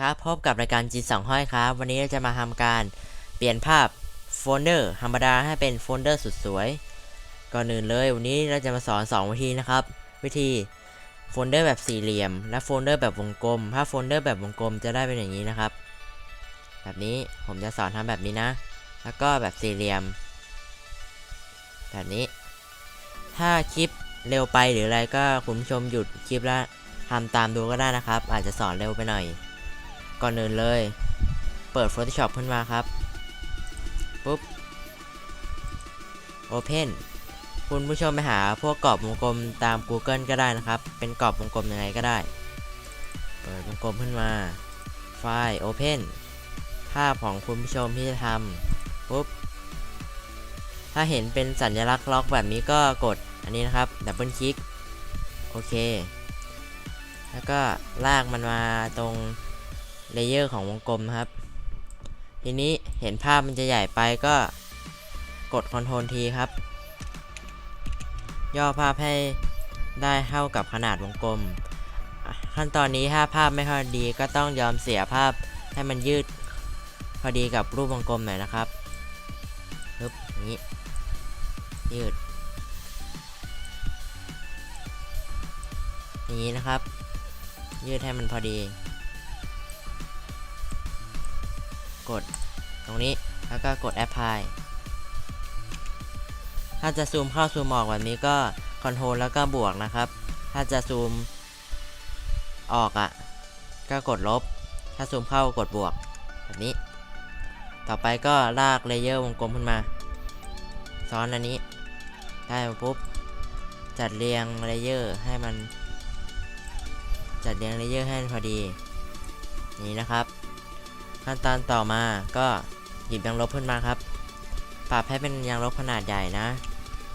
ครับพบกับรายการจีสองห้อยครับ วันนี้เราจะมาทำการเปลี่ยนภาพโฟลเดอร์ธรรมดาให้เป็นโฟลเดอร์สุดสวย ก่อนอื่นเลย วันนี้เราจะมาสอน 2 วิธีนะครับ วิธีโฟลเดอร์แบบสี่เหลี่ยม และโฟลเดอร์แบบวงกลม ถ้าโฟลเดอร์แบบวงกลมจะได้เป็นอย่างนี้นะครับ แบบนี้ผมจะสอนทำแบบนี้นะ แล้วก็แบบสี่เหลี่ยม แบบนี้ ถ้าคลิปเร็วไปหรืออะไรก็คุณผู้ชมหยุดคลิปแล้วทำตามดูก็ได้นะครับ อาจจะสอนเร็วไปหน่อย ก่อนอื่นเลย เปิด Photoshop ขึ้นมาครับ ปุ๊บ Open คุณผู้ชมไปหาพวกกรอบวงกลมตาม Google ก็ได้นะครับ เป็นกรอบวงกลมยังไงก็ได้ เปิดวงกลมขึ้นมา ไฟล์ Open ภาพของคุณผู้ชมที่จะทำปุ๊บ ถ้าเห็นเป็นสัญลักษณ์ล็อกแบบนี้ก็กดอันนี้นะครับ ดับเบิลคลิก โอเค แล้วก็ลากมันมาตรง เลเยอร์ของวงกลมนะครับ ทีนี้เห็นภาพมันจะใหญ่ไปก็กด Ctrl T ครับ ย่อภาพให้ได้เท่ากับขนาดวงกลม ขั้นตอนนี้ถ้าภาพไม่ค่อยดีก็ต้องยอมเสียภาพให้มันยืดพอดีกับรูปวงกลมหน่อยนะครับปึ๊บอย่างนี้ ยืด อย่างนี้นะครับ ยืดให้มันพอดี กดตรงนี้แล้วก็กด apply ถ้าจะซูมเข้าซูมออกแบบนี้ก็คอนโทรลแล้วก็บวกนะครับ ถ้าจะซูมออกอะ่ะ ก็กดลบ ถ้าซูมเข้ากดบวก แบบนี้ ต่อไปก็ลากเลเยอร์วงกลมขึ้นมา ซ้อนอันนี้ ได้มาปุ๊บ จัดเรียงเลเยอร์ให้มัน จัดเรียงเลเยอร์ให้มันพอดี นี่นะครับ ขั้นตอนต่อมาก็หยิบยางลบขึ้นมาครับ ปรับให้เป็นยางลบขนาดใหญ่นะ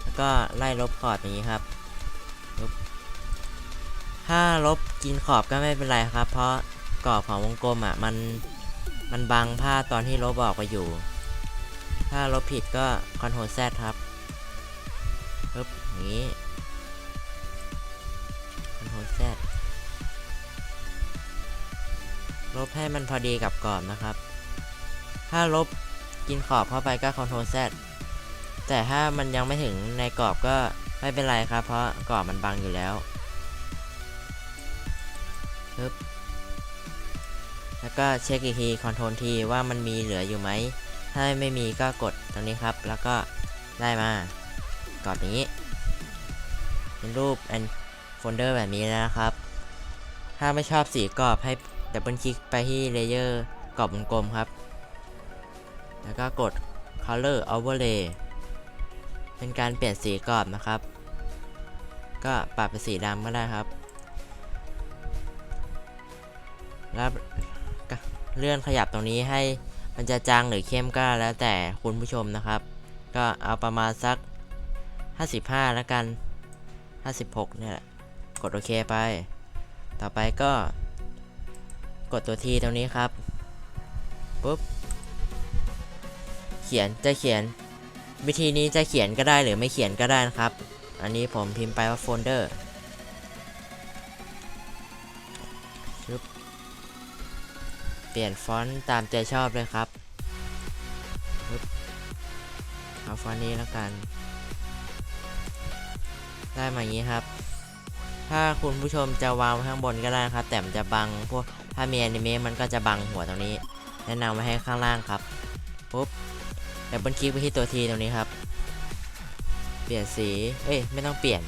แล้วก็ไล่ลบขอบอย่างนี้ครับปึ๊บถ้าลบกินขอบก็ไม่เป็นไรครับ เพราะกรอบของวงกลมอะมันมันบังภาตอนที่ลบออกไปอยู่ ถ้าลบผิดก็ Ctrl Z ครับปึ๊บอย่างนี้ ลบให้มันพอดีกับกรอบนะครับ ถ้าลบกินขอบเข้าไปก็ Ctrl Z แต่ถ้ามันยังไม่ถึงในกรอบก็ไม่เป็นไรครับ เพราะกรอบมันบังอยู่แล้วปึ๊บแล้วก็เช็คอีกที Ctrl T ว่ามันมีเหลืออยู่ไหม ถ้าไม่มีก็กดตรงนี้ครับ แล้วก็ได้มากรอบนี้ เป็นรูป and folder แบบนี้แล้วนะครับ ถ้าไม่ชอบสีกรอบให้ ดับเบิลคลิกไปที่เลเยอร์กรอบวงกลมครับ แล้วก็กด color overlay เป็นการเปลี่ยนสีกรอบนะครับ ก็ปรับเป็นสีดำก็ได้ครับ แล้วเลื่อนขยับตรงนี้ให้มันจะจางหรือเข้มก็แล้วแต่คุณผู้ชมนะครับ ก็เอาประมาณสัก 55 แล้วกัน 56เนี่ยแหละ กดโอเคไป ต่อไปก็ กดตัวทีตรงนี้ครับปุ๊บเขียนจะเขียน วิธีนี้จะเขียนก็ได้หรือไม่เขียนก็ได้นะครับ อันนี้ผมพิมพ์ไปว่าโฟลเดอร์เปลี่ยนฟอนต์ตามใจชอบเลยครับเอาฟอนต์นี้แล้วกัน ได้มาอย่างนี้ครับ ถ้าคุณผู้ชมจะวางข้างบนก็ได้นะครับ แต่มันจะบังพวก ถ้ามีอนิเมะมันก็จะบังหัวตรงนี้ แนะนำไว้ให้ข้างล่างครับปุ๊บดับเบิลคลิกไปที่ตัวทีตรงนี้ครับ เปลี่ยนสี เอ้ยไม่ต้องเปลี่ยน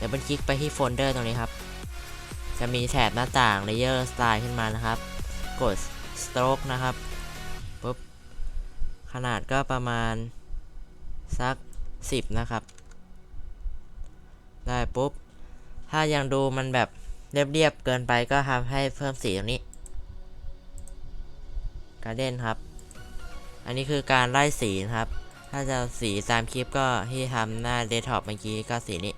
ดับเบิลคลิกไปที่โฟลเดอร์ตรงนี้ครับ จะมีแถบหน้าต่าง Layer Style ขึ้นมานะครับ กด Stroke นะครับปุ๊บขนาดก็ประมาณสัก 10 นะครับ ได้ปุ๊บ ถ้ายังดูมันแบบ เรียบๆเกินไปก็ทำให้เพิ่มสีตรงนี้การเด่นครับ อันนี้คือการไล่สีนะครับ ถ้าจะสีตามคลิปก็ที่ทำหน้าเดสก์ท็อปเมื่อกี้ก็สีนี้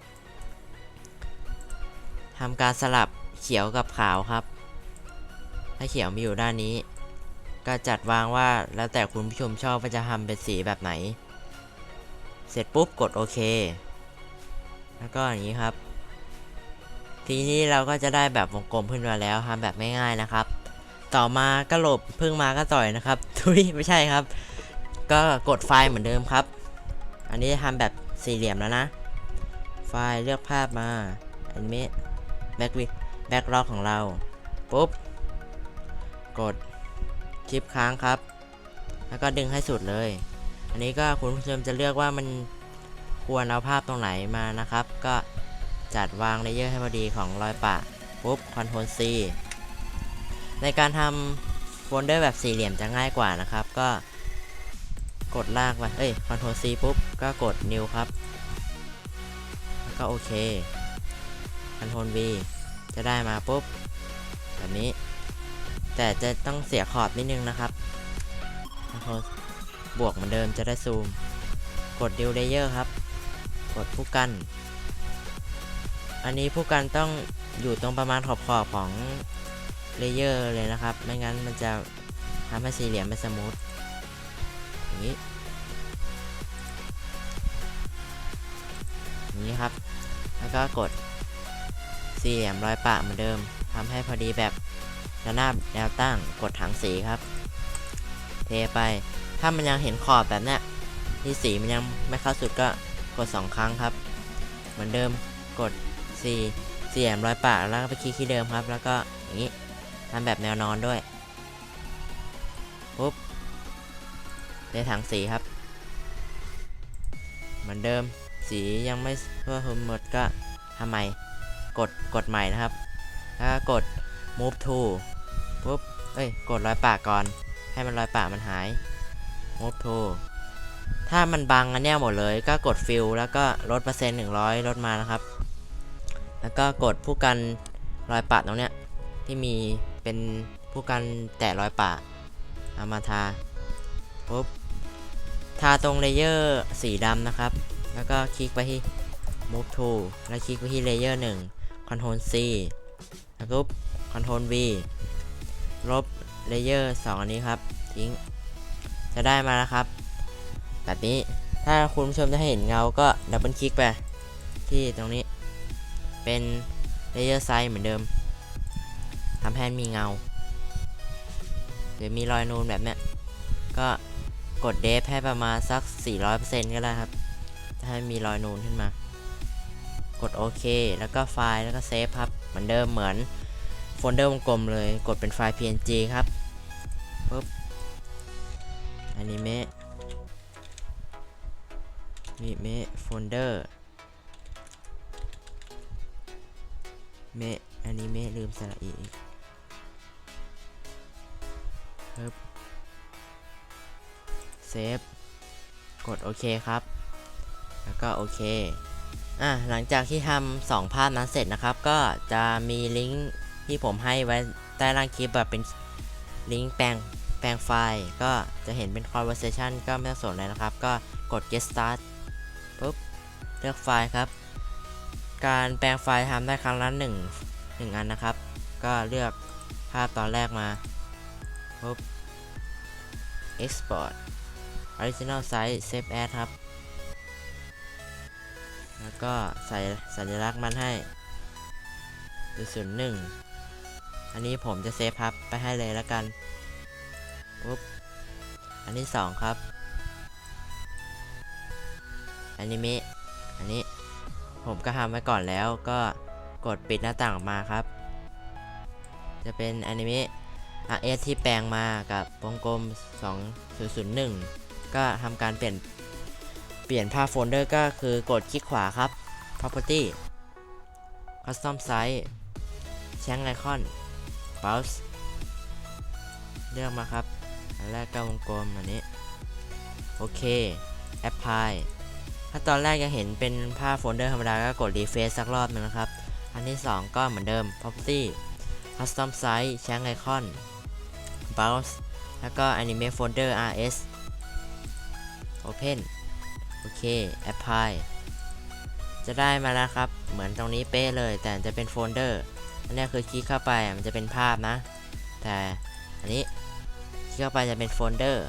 ทำการสลับเขียวกับขาวครับ ถ้าเขียวมีอยู่ด้านนี้ ก็จัดวางว่าแล้วแต่คุณผู้ชมชอบว่าจะทำเป็นสีแบบไหน เสร็จปุ๊บกดโอเค แล้วก็อย่างนี้ครับ ทีนี้เราก็จะได้แบบวงกลมขึ้นมาแล้วทำแบบง่ายๆนะครับ ต่อมาก็หลบพิ่งมาก็ต่อยนะครับทุยไม่ใช่ครับ ก็กดไฟล์เหมือนเดิมครับ อันนี้ทำแบบสี่เหลี่ยมแล้วนะ ไฟล์เลือกภาพมาอันนี้แบ็กวิแบ็กล็อกของเราปุ๊บกดชิปค้างครับ แล้วก็ดึงให้สุดเลย อันนี้ก็คุณผู้ชมจะเลือกว่ามันควรเอาภาพตรงไหนมานะครับ ก็ จัดวางเลเยอร์ให้พอดีของรอยปะปุ๊บคอนโทรล C ในการทำโฟลเดอร์แบบสี่เหลี่ยมจะง่ายกว่านะครับ ก็กดลากไปเอ้ยคอนโทรล C ปุ๊บ ก็กด New ครับ แล้วก็โอเคคอนโทรล V จะได้มาปุ๊บ แบบนี้ แต่จะต้องเสียขอบนิดนึงนะครับคอนโทรลบวกเหมือนเดิมจะได้ซูม กด New Layer ครับ กดผู้กัน อันนี้ผู้กันต้องอยู่ตรงประมาณขอบขอบของเลเยอร์เลยนะครับ ไม่งั้นมันจะทำให้สี่เหลี่ยมไม่สมูทอย่างนี้นี้ครับ แล้วก็กดสี่เหลี่ยมรอยปะเหมือนเดิมทำให้พอดีแบบระนาบแนวตั้งกดถังสีครับ เทไป ถ้ามันยังเห็นขอบแบบเนี้ยที่สีมันยังไม่เข้าสุดก็กด 2 ครั้งครับ เหมือนเดิมกด สี่เหลี่ยมรอยปะแล้วก็ไปคลิกที่เดิมครับ แล้วก็อย่างนี้ทำแบบแนวนอนด้วยปุ๊บเทถังสีครับ เหมือนเดิมสียังไม่ทั่วถึงหมดก็ทำไมกดกดใหม่นะครับแล้วกด move to ปุ๊บเอ้ยกดรอยปะก่อน ให้มันรอยปะมันหาย move to ถ้ามันบังอันเนี้ยหมดเลยก็กด fill แล้วก็ลดเปอร์เซ็นต์100ลดมานะครับ แล้วก็กดผู้กันรอยปะตรงเนี้ยที่มีเป็นผู้กันแตะรอยปะเอามาทาปุ๊บทาตรงเลเยอร์สีดำนะครับ แล้วก็คลิกไปที่ move to แล้วคลิกไปที่เลเยอร์1 control C แล้วก็ control V ลบเลเยอร์2อันนี้ครับ ทิ้ง จะได้มาแล้วครับ แบบนี้ถ้าคุณผู้ชมจะเห็นเงาก็ดับเบิลคลิกไปที่ตรงนี้ เป็นเลเยอร์ไซส์เหมือนเดิมทำให้มีเงา หรือมีรอยนูนแบบเนี้ย ก็กดเดฟให้ประมาณสัก 400%ก็ได้ครับ จะให้มีรอยนูนขึ้นมา กดโอเค แล้วก็ไฟล์แล้วก็เซฟครับ เหมือนเดิมเหมือนโฟลเดอร์วงกลมเลย กดเป็นไฟล์ png ครับปุ๊บอนิเมะนิเมะโฟลเดอร์ เมะอนิเมะลืมสระอีกปึ๊บเซฟ กดโอเคครับ แล้วก็โอเค อะหลังจากที่ทำสองภาพนั้นเสร็จนะครับ ก็จะมีลิงก์ที่ผมให้ไว้ใต้ล่างคลิปแบบเป็นลิงก์แปลงแปลงไฟล์ ก็จะเห็นเป็น conversation ก็ไม่ต้องสนเลยนะครับ ก็กด get start ปุ๊บ เลือกไฟล์ครับ การแปลงไฟล์ทำได้ครั้งละหนึ่งหนึ่งอันนะครับ ก็เลือกภาพตอนแรกมาปุ๊บ export original size save as ครับ แล้วก็ใส่สัญลักษณ์มันให้ศูนย์หนึ่งอันนี้ผมจะเซฟพับไปให้เลยแล้วกันปุ๊บ อันที่สองครับ อันิเมะอันนี้ ผมก็ทำไว้ก่อนแล้วก็กดปิดหน้าต่างออกมาครับ จะเป็นอนิเมะ RS ที่แปลงมากับวงกลม 2001 ก็ทำการเปลี่ยนเปลี่ยนภาพโฟลเดอร์ก็คือกดคลิกขวาครับ property custom size แชงไอคอน browse เลือกมาครับ อันแรกก็วงกลมอันนี้ โอเค apply ถ้าตอนแรกยังเห็นเป็นภาพโฟลเดอร์ธรรมดาก็กด refresh สักรอบหนึงนะครับ อันที่ 2 ก็เหมือนเดิม property custom size แชงไอคอน browse แล้วก็ animate folder rs open โอเค apply จะได้มาแล้วครับ เหมือนตรงนี้เป๊ะเลย แต่จะเป็นโฟลเดอร์ อันนี้คือคลิกเข้าไป มันจะเป็นภาพนะ แต่อันนี้คลิกเข้าไปจะเป็นโฟลเดอร์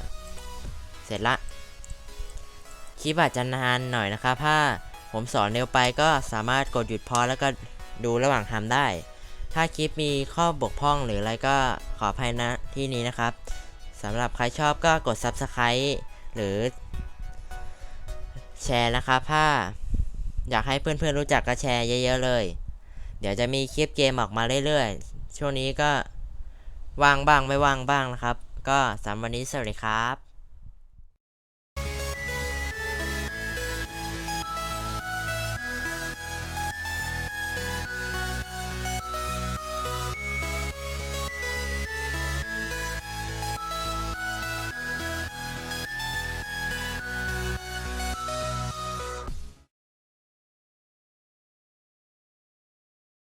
เสร็จละ คลิปอาจจะนานหน่อยนะครับ ถ้าผมสอนเร็วไปก็สามารถกดหยุดพอแล้วก็ดูระหว่างทำได้ ถ้าคลิปมีข้อบกพร่องหรืออะไรก็ขออภัยนะที่นี้นะครับสำหรับใครชอบก็กด Subscribe หรือ แชร์นะครับ ถ้าอยากให้เพื่อนๆรู้จักก็แชร์เยอะๆเลย เดี๋ยวจะมีคลิปเกมออกมาเรื่อยๆ ช่วงนี้ก็ว่างบ้างไม่ว่างบ้างนะครับ ก็สำหรับวันนี้สวัสดีครับ